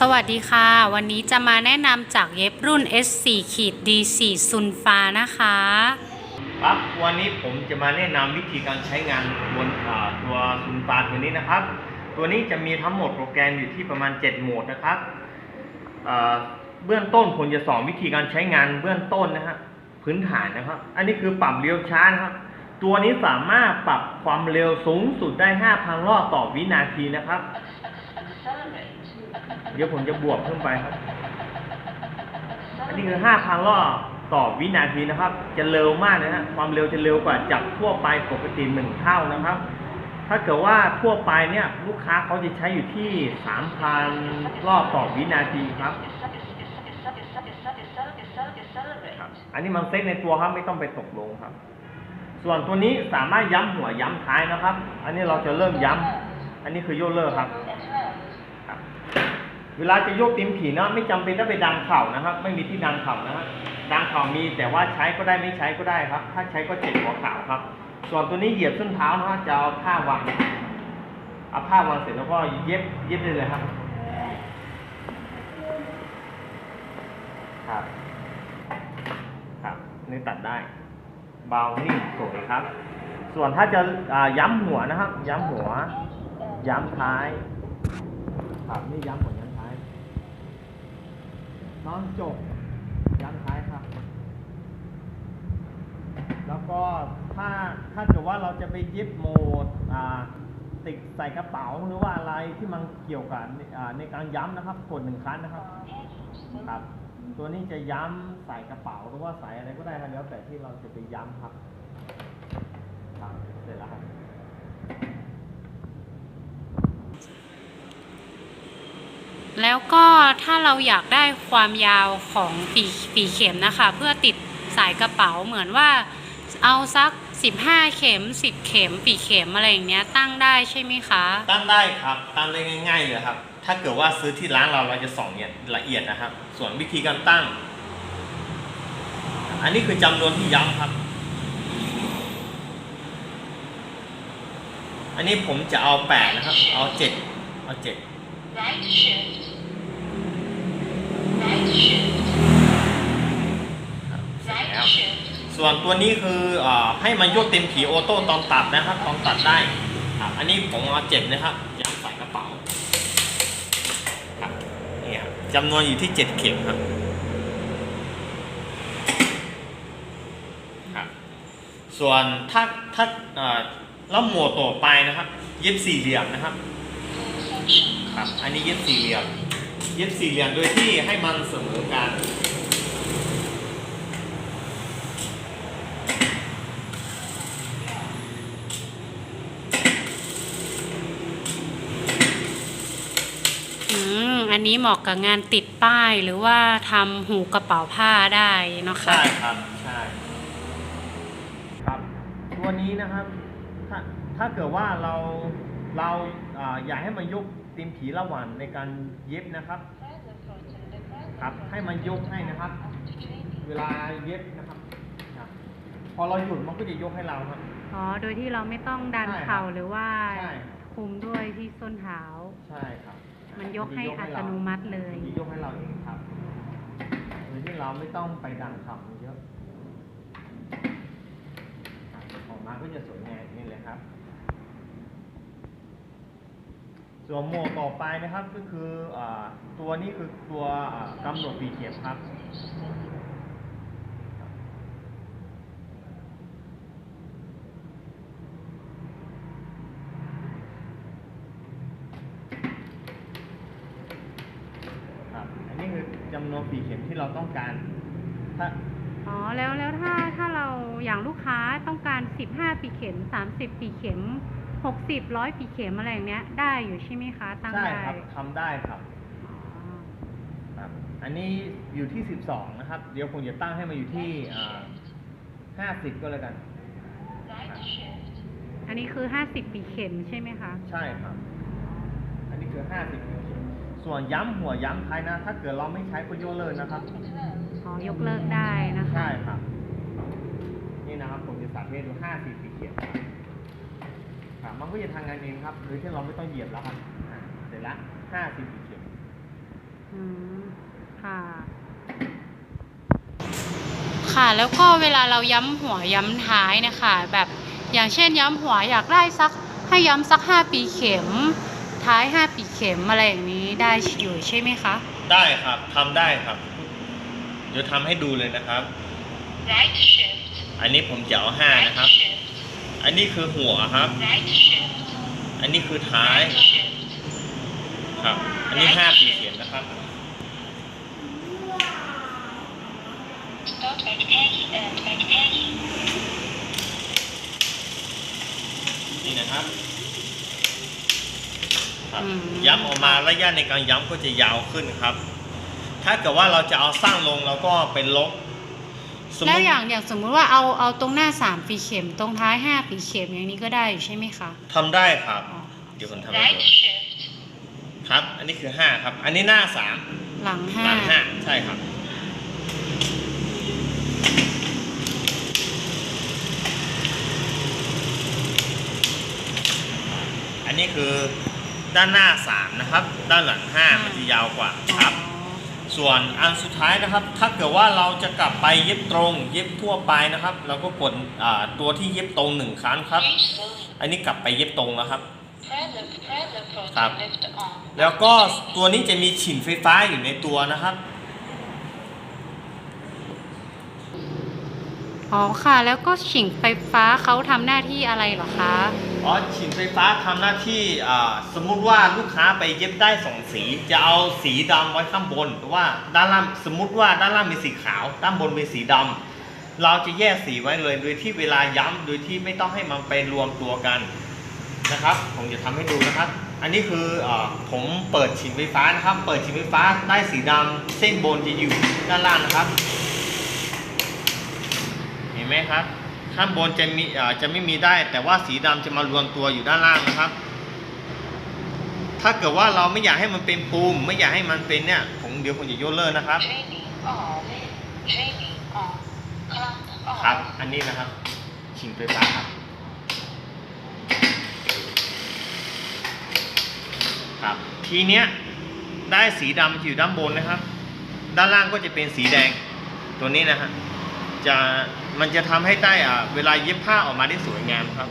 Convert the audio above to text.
สวัสดีค่ะ วันนี้จะมาแนะนำจากเย็บรุ่น S4 ขีด D4 ซุนฟ้านะคะครับวันนี้ผมจะมาแนะนำวิธีการใช้งานบนตัวซุนฟาตัวนี้นะครับ ตัวนี้จะมีทั้งหมดโปรแกรมอยู่ที่ประมาณ 7 โหมดนะครับเบื้องต้นผมจะสอนวิธีการใช้งานเบื้องต้นนะฮะพื้นฐานนะครับ อันนี้คือปรับเร็วช้านะครับ ตัวนี้สามารถปรับความเร็วสูงสุดได้ 5,000รอบต่อวินาทีนะครับ เดี๋ยวผมจะบวกเพิ่มไปครับ อันนี้คือ5,000รอบต่อวินาทีนะครับ จะเร็วมากนะฮะ ความเร็วจะเร็วกว่าจากทั่วไปปกติหนึ่งเท่านะครับ ถ้าเกิดว่าทั่วไปเนี่ยลูกค้าเขาจะใช้อยู่ที่3,000รอบต่อวินาทีครับครับ อันนี้มันเซ็ตในตัวครับไม่ต้องไปตกลงครับ ส่วนตัวนี้สามารถย้ำหัวย้ำท้ายนะครับ อันนี้เราจะเริ่มย้ำ อันนี้คือโยเลิกครับครับ เวลาจะโยกติมผีเนาะไม่จำเป็นต้องไปดังเข่านะครับ ไม่มีที่ดังเข่านะฮะดังเข่ามีแต่ว่าใช้ก็ได้ไม่ใช้ก็ได้ครับ ถ้าใช้ก็เจ็บหัวเข่าครับ ส่วนตัวนี้เหยียบส้นเท้านะฮะจะเอาผ้าวางเอาผ้าวางเสร็จแล้วก็เย็บเย็บได้เลยครับ ครับ ครับนี่ตัดได้ เบานิ่มสวยครับ ส่วนถ้าจะย้ำหัวนะครับ ย้ำหัว ย้ำท้าย ครับนี่ย้ำหัว ตอนจบย้ำท้ายครับ แล้วก็ถ้าถ้าเกิดว่าเราจะไปย็บโหมดอ่าติดใส่กระเป๋าหรือว่าอะไรที่มันเกี่ยวกับในการย้ำนะครับกดหนึ่งครั้งนะครับครับ ตัวนี้จะย้ำใส่กระเป๋าหรือว่าใส่อะไรก็ได้ครับแล้วแต่ที่เราจะไปย้ำครับครับเสร็จแล้วครับ แล้วก็ถ้าเราอยากได้ความยาวของฝีปีเข็มนะคะ เพื่อติดสายกระเป๋าเหมือนว่าเอาสัก 15 เข็ม 10 เข็มฝีเข็มอะไรอย่างเงี้ยตั้งได้ใช่ไหมคะ ตั้งได้ครับตั้งได้ง่าย ๆเลยครับ ถ้าเกิดว่าซื้อที่ร้านเราเราจะส่องเนี่ยละเอียดนะครับ ส่วนวิธีการตั้ง อันนี้คือจำนวนที่ย้ำครับ อันนี้ผมจะเอา 8 นะครับ เอา 7 เอา 7 ส่วนตัวนี้คืออให้มันยกเต็มขีออโต้ตอนตัดนะครับตอนตัดได้ครับอันนี้ผมเอาเจ็ดนะครับยัดใส่กระเป๋าครับนี่ครับจำนวนอยู่ที่เจ็ดเข็มครับครับส่วนถ้าถ้าแล้วโหมดต่อไปนะครับเย็บสี่เหลี่ยมนะครับครับ อันนี้เย็บสี่เหลี่ยมเย็บสี่เหลี่ยมโดยที่ให้มันเสมอกัน อืม อั นนี้เหมาะกับงานติดป้ายหรือว่าทำหูกระเป๋าผ้าได้เนาะคะ ใช่ครับ ใช่ครับตัวนี้นะครับ ถ้าถ้าเกิดว่าเราเราอ่าอยากให้มันยกตีมผีระหว่างในการเย็บนะครับ ครับ ให้มันยกให้นะครับ เวลาเย็บนะครับครับพอเราหยุดมันก็จะยกให้เราครับ อ๋อ โดยที่เราไม่ต้องดันใช่ครับเข่าหรือว่าใช่ คุมด้วยที่ส้นเท้า ใช่ครับ มันยกให้อัตโนมัติเลยมันจะยกให้เราเองครับโดยที่เราไม่ต้องไปดังขับมันเยอะออกมาก็จะสวยงามนี่เลยครับส่วนโหมดต่อไปนะครับก็คืออตัวนี้คือตัวกำหนดปีเก็บครับ อันนี้คือ จำนวนปีเข็มที่เราต้องการ ถ้าอ๋อแล้วแล้วถ้าถ้าเราอย่างลูกค้าต้องการ 15 ปีเข็ม 30 ปีเข็ม 60ร้อยปีเข็มอะไรอย่างเนี้ย ได้อยู่ใช่ไหมคะตั้งใช่ได้ครับทำได้ครับอ๋อครับ อันนี้อยู่ที่ 12 นะครับ เดี๋ยวผมจะตั้งให้มาอยู่ที่อ่า50 ก็แล้วกัน Right shift. อันนี้คือ 50 ปีเข็มใช่ไหมคะ ใช่ครับ อันนี้คือ 50ปีเข็ม ส่วนย้ำหัวย้ำท้ายนะ ถ้าเกิดเราไม่ใช้ก็โยกเลิกนะครับ อ๋อยกเลิกได้นะคะ ใช่ครับ นี่นะครับผมจะสาธิตดู50ปีเข็มครับมันก็จะทำงานเองครับโดยที่เราไม่ต้องเหยียบแล้วครับอ่าเสร็จละ50ปีเข็มค่ะ ค่ะแล้วก็เวลาเราย้ำหัวย้ำท้ายเนะคะ แบบอย่างเช่นย้ำหัวอยากได้สักให้ย้ำสักห้าปีเข็ม ท้ายห้าปีเข็มอะไรอย่างนี้ได้อยู่ใช่ไหมคะ ได้ครับทำได้ครับ เดี๋ยวทำให้ดูเลยนะครับ Right shift. อันนี้ผมจะเอาห้า Right นะครับ shift. อันนี้คือหัวครับ Right shift. อันนี้คือท้าย Right shift. ครับ อันนี้ห้าปีเข็มนะครับ Start at A and at A. นี่นะครับ ครับย้ำออกมาระยะในการย้ำก็จะยาวขึ้นครับ ถ้าเกิดว่าเราจะเอาสร้างลงเราก็เป็นลบแล้วอย่างอย่างสมมุติว่าเอาเอาตรงหน้าสามปีเข็ม ตรงท้ายห้าปีเข็มอย่างนี้ก็ได้อยู่ใช่ไหมคะทำได้ครับเดี๋ยวคนทำให้ดูครับ อันนี้คือห้าครับ อันนี้หน้าสาม ด้านหน้าสามนะครับ ด้านหลังห้ามันจะยาวกว่าครับ ส่วนอันสุดท้ายนะครับ ถ้าเกิดว่าเราจะกลับไปเย็บตรง เย็บทั่วไปนะครับ เราก็กดอ่าตัวที่เย็บตรงหนึ่งครั้งครับ Reach zone. อันนี้กลับไปเย็บตรงนะครับ Press the press the button ครับ left on. แล้วก็ตัวนี้จะมีฉินไฟฟ้าอยู่ในตัวนะครับ อ๋อค่ะ แล้วก็ฉิงไฟฟ้าเขาทำหน้าที่อะไรเหรอคะ อ๋อฉินไฟฟ้าทำหน้าที่อ่าสมมุติว่าลูกค้าไปเย็บได้สองสี จะเอาสีดำไว้ข้างบนหรือว่าด้านล่างสมมุติว่าด้านล่างมีสีขาว ด้านบนเป็นสีดำเราจะแยกสีไว้เลยโดยที่เวลาย้ำโดยที่ไม่ต้องให้มันไปรวมตัวกันนะครับ ผมจะทำให้ดูนะครับ อันนี้คืออาผมเปิดฉินไฟฟ้านะครับ เปิดฉินไฟฟ้าได้สีดำเส้นบนจะอยู่ด้านล่างนะครับ ไหมครับ ข้างบนจะมีอ่าจะไม่มีได้ แต่ว่าสีดำจะมารวมตัวอยู่ด้านล่างนะครับ ถ้าเกิดว่าเราไม่อยากให้มันเป็นปูมไม่อยากให้มันเป็นเนี่ยผมเดี๋ยวผมจะยกเลิกนะครับ Training on. Training on. Clamp on. ครับ อันนี้นะครับชิงไฟฟ้าครับครับทีเนี้ยได้สีดำอยู่ด้านบนนะครับ ด้านล่างก็จะเป็นสีแดงตัวนี้นะฮะ จะมันจะทำให้ได้อ่าเวลาเย็บผ้าออกมาได้สวยงามครับ